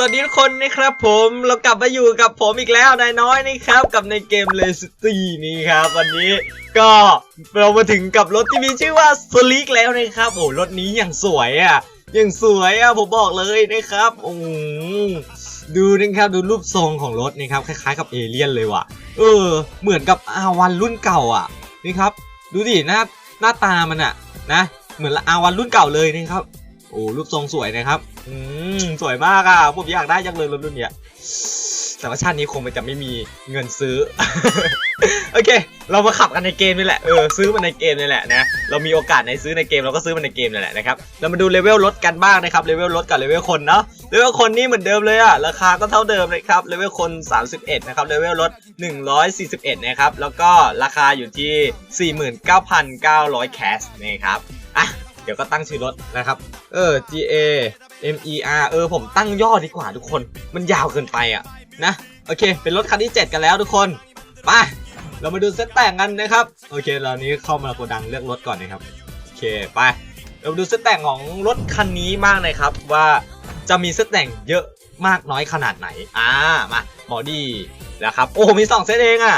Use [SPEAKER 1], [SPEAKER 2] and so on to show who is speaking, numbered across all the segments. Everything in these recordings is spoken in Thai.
[SPEAKER 1] สวัสดีทุกคนนะครับผมเรากลับมาอยู่กับผมอีกแล้วนายน้อยนะครับ กับในเกมเลสตี้นี่ครับ วันนี้ก็เรามาถึงกับรถที่มีชื่อว่าสลิกแล้วนะครับโอ้รถนี้อย่างสวยอะอย่างสวยอะผมบอกเลยนะครับโอ้ดูนะครับดูรูปทรงของรถนี่ครับคล้ายๆ กับเอเลี่ยนเลยว่ะ เออ เหมือนกับอาวันรุ่นเก่าอะนี่ครับ ดูดิหน้าหน้าตามันอะนะ เหมือนอาวันรุ่นเก่าเลยนะครับ โอ้รูปทรงสวยนะครับอืมสวยมากอะผมอยากได้จังเลยรถรุ่นเนี้ยแต่ว่าชาตินี้คงจะไม่มีเงินซื้อ โอเค เรามาขับกันในเกมนี่แหละ เออ ซื้อมันในเกมนี่แหละนะ เรามีโอกาสในซื้อในเกมเราก็ซื้อมันในเกมนี่แหละนะครับ เรามาดูเลเวลรถกันบ้างนะครับ เลเวลรถกับเลเวลคนเนาะ เลเวลคนนี่เหมือนเดิมเลยอะราคาก็เท่าเดิมเลยครับ เลเวลคน 31 นะครับ เลเวลรถ 141 นะครับ แล้วก็ราคาอยู่ที่ 49,900 แคสนะครับ อะ ดี๋ยวก็ตั้งชื่อรถนะครับ เออ G A M E R เออ ผมตั้งย่อดีกว่าทุกคน มันยาวเกินไปอะนะ โอเค เป็นรถคันที่ 7 กันแล้วทุกคนไปเรามาดูเซตแต่งกันนะครับ โอเคเรานี้เข้ามาโกดังเลือกรถก่อนนะครับ โอเค ไป เรามาดูเซตแต่งของรถคันนี้มากนะครับ ว่าจะมีเซตแต่งเยอะมากน้อยขนาดไหน อ่า มาบอดี้นะครับ โอ้ มี 2 เซตเองอะ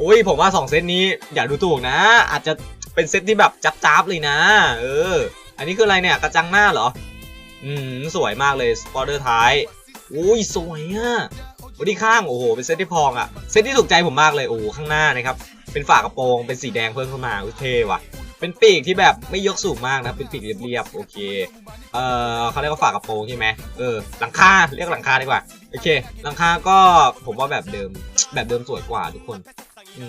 [SPEAKER 1] อุ้ย ผมว่า 2 เซตนี้อย่าดูถูกนะ อาจจะ เป็นเซตที่แบบจับๆเลยนะ เออ อันนี้คืออะไรเนี่ย กระจังหน้าเหรอ อืม สวยมากเลยสปอร์เตอร์ท้ายอุ้ยสวยอะบอดี้ข้าง โอ้โห เป็นเซตที่พองอะ เซตที่ถูกใจผมมากเลย โอ้ข้างหน้านะครับ เป็นฝากระโปรง เป็นสีแดงเพิ่มเข้ามาอุ้ยเท่ว่ะ เป็นปีกที่แบบไม่ยกสูงมากนะ เป็นปีกเรียบๆ โอเค เอ่อเขาเรียกว่าฝากระโปรงใช่ไหมเออ หลังคา เรียกหลังคาดีกว่า โอเค หลังคาก็ผมว่าแบบเดิม แบบเดิมสวยกว่าทุกคน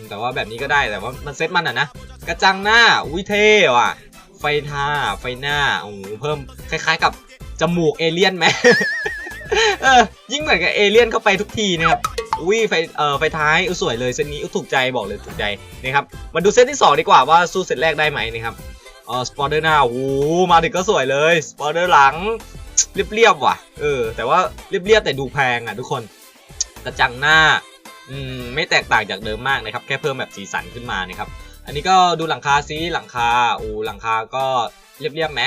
[SPEAKER 1] แต่ว่าแบบนี้ก็ได้แต่ว่ามันเซ็ตมันอะนะ กระจังหน้า อุ้ยเท่ว่ะ ไฟทาไฟหน้า โอ้โห เพิ่มคล้ายๆกับจมูกเอเลี่ยนไหมเออ ยิ่งเหมือนกับเอเลี่ยนเข้าไปทุกทีนะครับอุ้ยไฟเอ่อไฟท้ายอุ้ยสวยเลยเซตนี้อุ้ยถูกใจบอกเลยถูกใจนะครับมาดูเซตที่ 2 ดีกว่าว่าสู้เซตแรกได้ไหมนะครับเออสปอร์เดอร์หน้าโอ้โหมาถึงก็สวยเลยสปอร์เดอร์หลังเรียบๆว่ะเออแต่ว่าเรียบๆแต่ดูแพงอะทุกคน กระจังหน้า อืมไม่แตกต่างจากเดิมมากนะครับ แค่เพิ่มแบบสีสันขึ้นมานะครับ อันนี้ก็ดูหลังคาซิหลังคาโอ้หลังคาก็เรียบๆไหม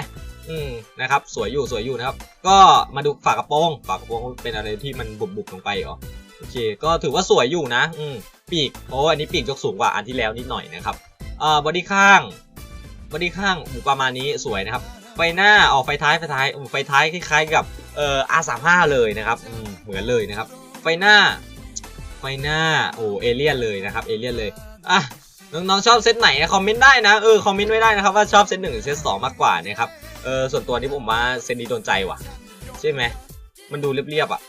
[SPEAKER 1] อืมนะครับสวยอยู่สวยอยู่นะครับ ก็มาดูฝากระโปรงฝากระโปรงเป็นอะไรที่มันบุบๆลงไปเหรอโอเค ก็ถือว่าสวยอยู่นะ อืมปีกโอ้อันนี้ปีกยกสูงกว่าอันที่แล้วนิดหน่อยนะครับอ่าบอดี้ข้างบอดี้ข้างหมูประมาณนี้สวยนะครับไฟหน้าออกไฟท้ายไฟท้ายอืมไฟท้ายคล้ายๆกับเอ่อ R35 เลยนะครับอืมเหมือนเลยนะครับ ไฟหน้า ไฟหน้าโอ้เอเลี่ยนเลยนะครับเอเลี่ยนเลยอะน้องๆชอบเซตไหนคอมเมนต์ได้นะเออคอมเมนต์ไว้ได้นะครับว่าชอบเซตหนึ่งหรือเซตสองมากกว่านะครับเออส่วนตัวนี้ผมว่าเซตนี้โดนใจว่ะ ใช่ไหมมันดูเรียบๆอะ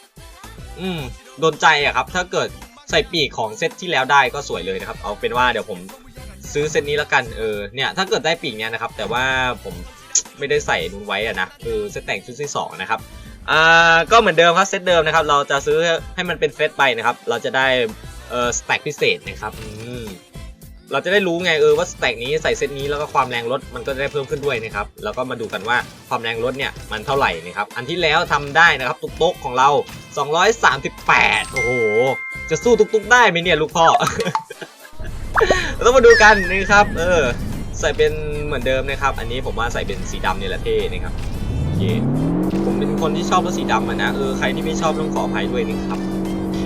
[SPEAKER 1] อืมโดนใจอะครับ ถ้าเกิดใส่ปีกของเซตที่แล้วได้ก็สวยเลยนะครับ เอาเป็นว่าเดี๋ยวผมซื้อเซตนี้แล้วกันเออเนี่ยถ้าเกิดได้ปีกเนี้ยนะครับ แต่ว่าผมไม่ได้ใส่นุ้นไว้อะนะคือเซตแต่งชุดที่สองนะครับ อ่าก็เหมือนเดิมครับเซตเดิมนะครับเราจะซื้อให้มันเป็นเซตไปนะครับ เราจะได้เออสแต็กพิเศษนะครับอืมเราจะได้รู้ไงเออว่าสแต็กนี้ใส่เซตนี้แล้วก็ความแรงรถมันก็จะได้เพิ่มขึ้นด้วยนะครับแล้วก็มาดูกันว่าความแรงรถเนี่ยมันเท่าไหร่นะครับอันที่แล้วทำได้นะครับตุ๊กตุ๊กของเรา 238 โอ้โห จะสู้ตุ๊กตุ๊กได้ไหมเนี่ยลูกพ่อเราต้องมาดูกันนะครับ เออ ใส่เป็นเหมือนเดิมนะครับ อันนี้ผมว่าใส่เป็นสีดำเนี่ยแหละเท่นะครับโอเค ผมเป็นคนที่ชอบรถสีดำอะนะเออใครที่ไม่ชอบต้องขออภัยด้วยนะครับโอเค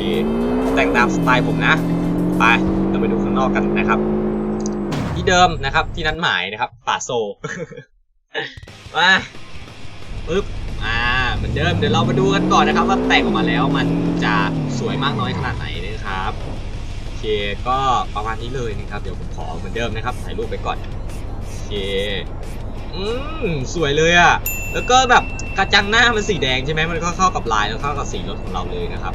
[SPEAKER 1] แต่งตามสไตล์ผมนะ ไปเราไปดูข้างนอกกันนะครับ ที่เดิมนะครับที่นัดหมายนะครับป่าโซมาปึ๊บอ่าเหมือนเดิมเดี๋ยวเรามาดูกันก่อนนะครับ ว่าแต่งออกมาแล้วมันจะสวยมากน้อยขนาดไหนนะครับโอเคก็ประมาณนี้เลยนะครับ เดี๋ยวผมขอเหมือนเดิมนะครับถ่ายรูปไปก่อนโอเคอืมสวยเลยอะ แล้วก็แบบกระจังหน้ามันสีแดงใช่ไหมมันก็เข้ากับลายแล้วเข้ากับสีรถของเราเลยนะครับ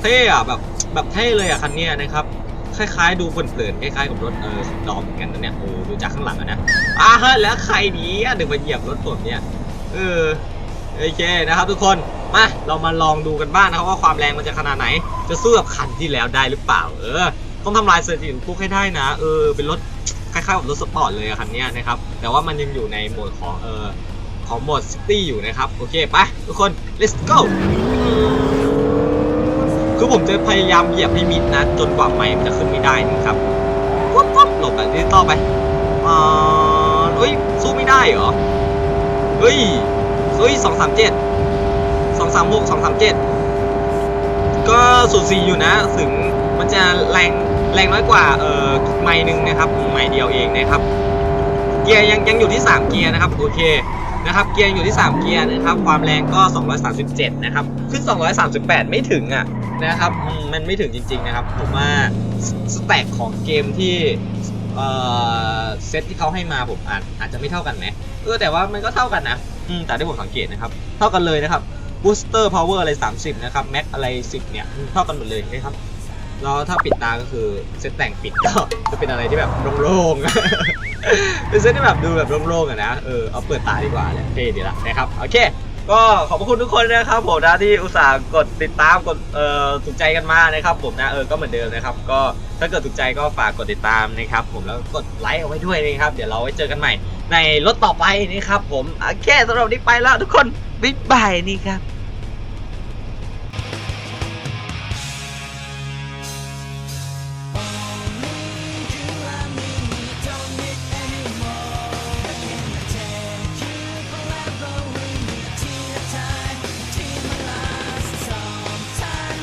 [SPEAKER 1] เท่อะแบบแบบเท่เลยอะคันนี้นะครับคล้ายๆ ดูเพลินๆคล้ายๆกับรถเออของดอมเหมือนกันนะเนี่ยโอ้ดูจากข้างหลังนะอ่าฮะแล้วใครนี้ถึงมาเหยียบรถผมเนี่ยเออโอเคนะครับ ทุกคนมาเรามาลองดูกันบ้างนะครับว่าความแรงมันจะขนาดไหน จะสู้กับคันที่แล้วได้หรือเปล่า เออ ต้องทำลายสถิติพวกให้ได้นะเออเป็นรถคล้ายๆกับรถสปอร์ตเลยอะคันนี้นะครับแต่ว่ามันยังอยู่ในโหมดของเออ ของโหมดซิตี้อยู่นะครับ โอเคไปทุกคน let's go คือผมจะพยายามเหยียบให้มิดนะ จนกว่าไมค์มันจะขึ้นไม่ได้นะครับปุ๊บปุ๊บหลบแบบนี้ต่อไปอ่าเฮ้ย สู้ไม่ได้เหรอ เฮ้ยเฮ้ยสองสามเจ็ดสองสามหกสองสามเจ็ดก็สูสีอยู่นะ ถึงมันจะแรงแรงน้อยกว่า เอ่อไม้หนึ่งนะครับไม้เดียวเองนะครับ เกียร์ยังยังอยู่ที่ 3 เกียร์นะครับ โอเค นะครับเกียร์อยู่ที่ 3 เกียร์นะครับความแรงก็ 237 นะครับขึ้น 238 ไม่ถึงอะนะครับมันไม่ถึงจริงๆนะครับผมว่าสแต็กของเกมที่เอ่อเซตที่เขาให้มาผมอาจอาจจะไม่เท่ากันไหมเออแต่ว่ามันก็เท่ากันนะอืมแต่ที่ผมสังเกตนะครับเท่ากันเลยนะครับ booster power อร์อะไร 30 นะครับ max อะไร 10 เนี่ยเท่ากันหมดเลยนะครับแล้วถ้าปิดตาก็คือเซตแต่งปิดก็จะเป็นอะไรที่แบบโล่งๆ เป็นเซตที่แบบดูแบบโล่งๆอะนะ เออ เอาเปิดตาดีกว่าแหละเท่ดีละนะครับ โอเค ก็ขอบคุณทุกคนนะครับผมนะที่อุตส่าห์กดติดตามกดเอ่อถูกใจกันมานะครับผมนะเออก็เหมือนเดิมนะครับ ก็ถ้าเกิดถูกใจก็ฝากกดติดตามนะครับ ผมแล้วก็กดไลค์เอาไว้ด้วยนะครับ เดี๋ยวเราไว้เจอกันใหม่ ในรถต่อไปนะครับผมโอเคสำหรับวันนี้ไปแล้วทุกคนบ๊ายบายนี่ครับ